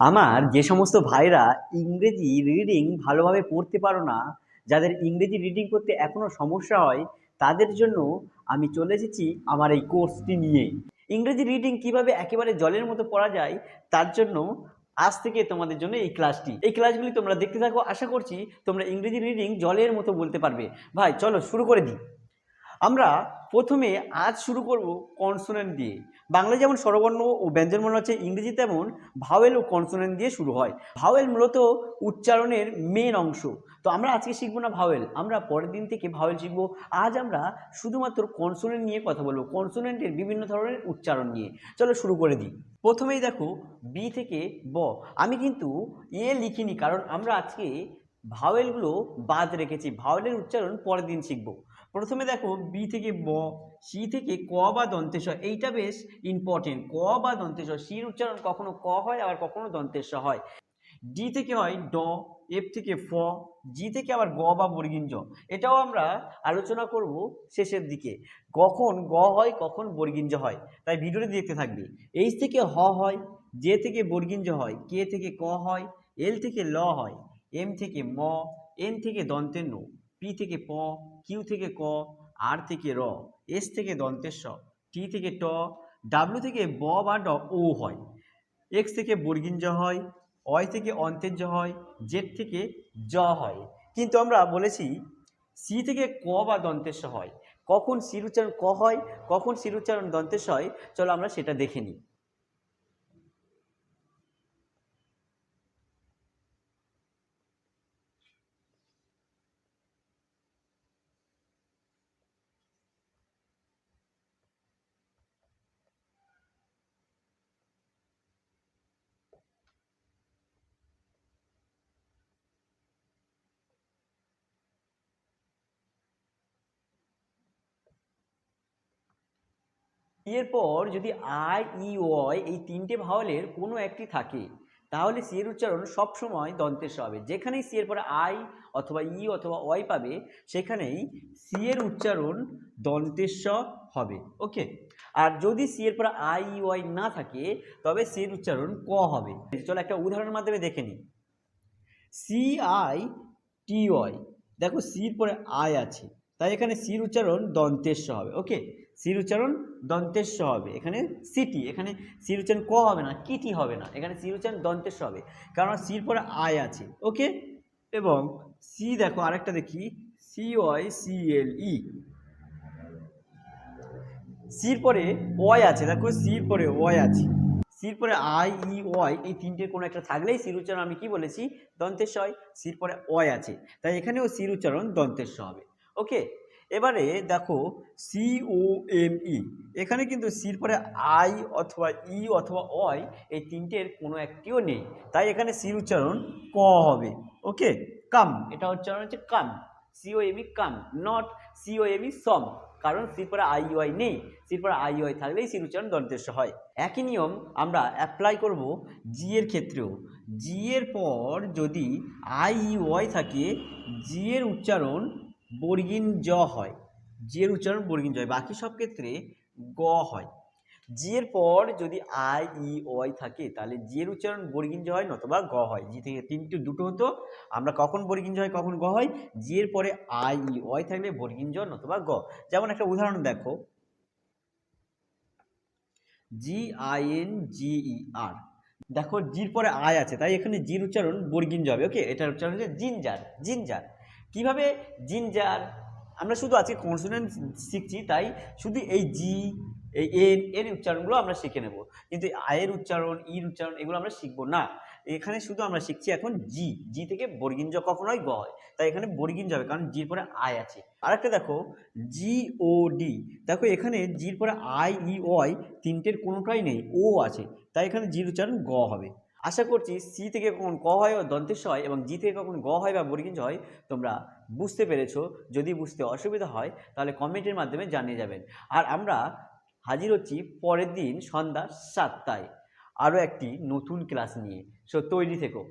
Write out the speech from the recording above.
আমার যে সমস্ত ভাইরা ইংরেজি রিডিং ভালোভাবে পড়তে পারো না, যাদের ইংরেজি রিডিং করতে এখনও সমস্যা হয়, তাদের জন্য আমি চলে এসেছি আমার এই কোর্সটি নিয়ে। ইংরেজি রিডিং কীভাবে একেবারে জলের মতো পড়া যায়, তার জন্য আজ থেকে তোমাদের জন্য এই ক্লাসটি এই ক্লাসগুলি তোমরা দেখতে থাকো, আশা করছি তোমরা ইংরেজি রিডিং জলের মতো বলতে পারবে। ভাই, চলো শুরু করে দিই। আমরা প্রথমে আজ শুরু করব কনসোনেন্ট দিয়ে। বাংলা যেমন স্বরবর্ণ ও ব্যঞ্জনবর্ণ আছে, ইংরেজি তেমন ভাওয়েল ও কনসোনেন্ট দিয়ে শুরু হয়। ভাওয়েল মূলত উচ্চারণের মেন অংশ। তো আমরা আজকে শিখব না ভাওয়েল, আমরা পরের দিন থেকে ভাওয়েল শিখব। আজ আমরা শুধুমাত্র কনসোনেন্ট নিয়ে কথা বলব, কনসোনেন্টের বিভিন্ন ধরনের উচ্চারণ নিয়ে। চলো শুরু করে দিই। প্রথমেই দেখো, বি থেকে ব। আমি কিন্তু এ লিখিনি, কারণ আমরা আজকে ভাওয়েলগুলো বাদ রেখেছি। ভাওয়েলের উচ্চারণ পরের দিন শিখব। প্রথমে দেখো বি থেকে ব সি থেকে ক বা দন্তেশ এইটা বেশ ইম্পর্টেন্ট ক বা দন্তেশ সির উচ্চারণ কখনো ক হয়, আবার কখনো দন্তেশ হয়। ডি থেকে হয় ড এফ থেকে ফ জি থেকে আবার গ বা বর্গিঞ্জ। এটাও আমরা আলোচনা করব শেষের দিকে। কখন গ হয়, কখন বর্গিঞ্জ হয়। তাই ভিডিওটি দেখতে থাকবে। এইচ থেকে হ হয় জে থেকে বর্গিঞ্জ হয় কে থেকে ক হয় এল থেকে ল হয় এম থেকে ম এন থেকে দন্তের ন। পি থেকে প, কিউ থেকে ক, আর থেকে র, এস থেকে দন্তেশ্ব টি থেকে ট ডাব্লু থেকে ব বা ড, ও হয়। এক্স থেকে বর্গিঞ্জ হয় অয় থেকে অন্তের্য হয়, জেড থেকে জ হয়। কিন্তু আমরা বলেছি সি থেকে ক বা দন্তেশ্ব হয়। কখন সির উচ্চারণ ক হয়, কখন সির উচ্চারণ দন্তেশ্ব হয়, চলো আমরা সেটা দেখে নিই। এরপর যদি আই, ই ওয় এই তিনটে ভাওয়ালের কোনো একটি থাকে, তাহলে সি এর উচ্চারণ সবসময় দন্তেশ হবে যেখানেই সি এর পরে আই অথবা ই অথবা ওয়াই পাবে, সেখানেই সি এর উচ্চারণ দন্তের দন্তেশ্ব হবে, ওকে? আর যদি সি এর পরে আই, ই ওয়াই না থাকে, তবে সি এর উচ্চারণ ক হবে। চলো একটা উদাহরণের মাধ্যমে দেখে নিই। সি আই, টি ওয়াই দেখো সির পরে আই আছে, তাই এখানে সির উচ্চারণ দন্তের দন্তেশ্ব হবে ওকে? সির উচ্চারণ দন্তেশ্ব হবে। এখানে সিটি এখানে সির উচ্চারণ ক হবে না কিটি হবে না। এখানে সির উচ্চারণ দন্তেশ্ব হবে। কারণ সির পরে আয় আছে। ওকে এবং সি দেখো, আরেকটা দেখি। C Y C L E সির পরে ওয়াই আছে। দেখো সির পরে ওয়াই আছে। সির পরে আই ই ওয়াই এই তিনটের কোনো একটা থাকলেই সির উচ্চারণ আমি কি বলেছি? দন্তেশ্ব হয়। সির পরে ওয়াই আছে। তাই এখানেও সির উচ্চারণ দন্তেশ্ব হবে। ওকে এবারে দেখো সি ও এম ই এখানে কিন্তু সির পরে আই অথবা ই অথবা অয় এই তিনটের কোনো একটিও নেই। তাই এখানে সির উচ্চারণ ক হবে। ওকে কাম। এটা উচ্চারণ হচ্ছে কাম। C O M E come not C O M E সম। কারণ সির পরে আই ওয়াই নেই। সির পরে আই ওয়াই থাকলেই সির উচ্চারণ দন্তেশ্ব হয়। একই নিয়ম আমরা অ্যাপ্লাই করব জি এর ক্ষেত্রেও। জি এর পর যদি আই ওয়াই থাকে জি এর উচ্চারণ বর্গিন জ হয়। এর উচ্চারণ বর্গিন জ হয়। বাকি সব ক্ষেত্রে গ হয়। এর পর যদি আই, ই ওয়াই থাকে, তাহলে এর উচ্চারণ বর্গিন জ হয় নতবা গ হয়। জি থেকে তিনটে দুটো হতো, আমরা কখন বর্গিন জ হয়, কখন গ হয়? এর পরে আই, ই ওয়াই থাকলে বর্গিন জ নতবা গ। যেমন একটা উদাহরণ দেখো। G, I, N, G, E, R. দেখো, জির পরে আয় আছে, তাই এখানে জির উচ্চারণ বর্গিন হবে, ওকে? এটার উচ্চারণ হচ্ছে জিনজার। জিনজার। কীভাবে জিনজার আমরা শুধু আজকে কনসোনেন্ট শিখছি, তাই শুধু এই জি এই এন এর উচ্চারণগুলো আমরা শিখে নেব। কিন্তু আয়ের উচ্চারণ ইর উচ্চারণ, এগুলো আমরা শিখব না। এখানে শুধু আমরা শিখছি এখন জি জি থেকে বর্গিঞ্জ কখনোই গ হয়, তাই এখানে বর্গিঞ্জ হবে কারণ জির পরে আয় আছে। আরেকটা দেখো জি ও ডি দেখো এখানে জির পরে আই ই ওয়াই তিনটের কোনোটাই নেই ও আছে, তাই এখানে জির উচ্চারণ গ হবে। আশা করছি সি থেকে কখন ক হয় ও দন্তেশ হয় এবং জি থেকে কখন গ হয় বা বর্গিঞ্জ হয়, তোমরা বুঝতে পেরেছ। যদি বুঝতে অসুবিধা হয়, তাহলে কমেন্টের মাধ্যমে জানিয়ে যাবেন। আর আমরা হাজির হচ্ছি পরের দিন সন্ধ্যা সাতটায়। আরও একটি নতুন ক্লাস নিয়ে। সো তৈরি থেকো।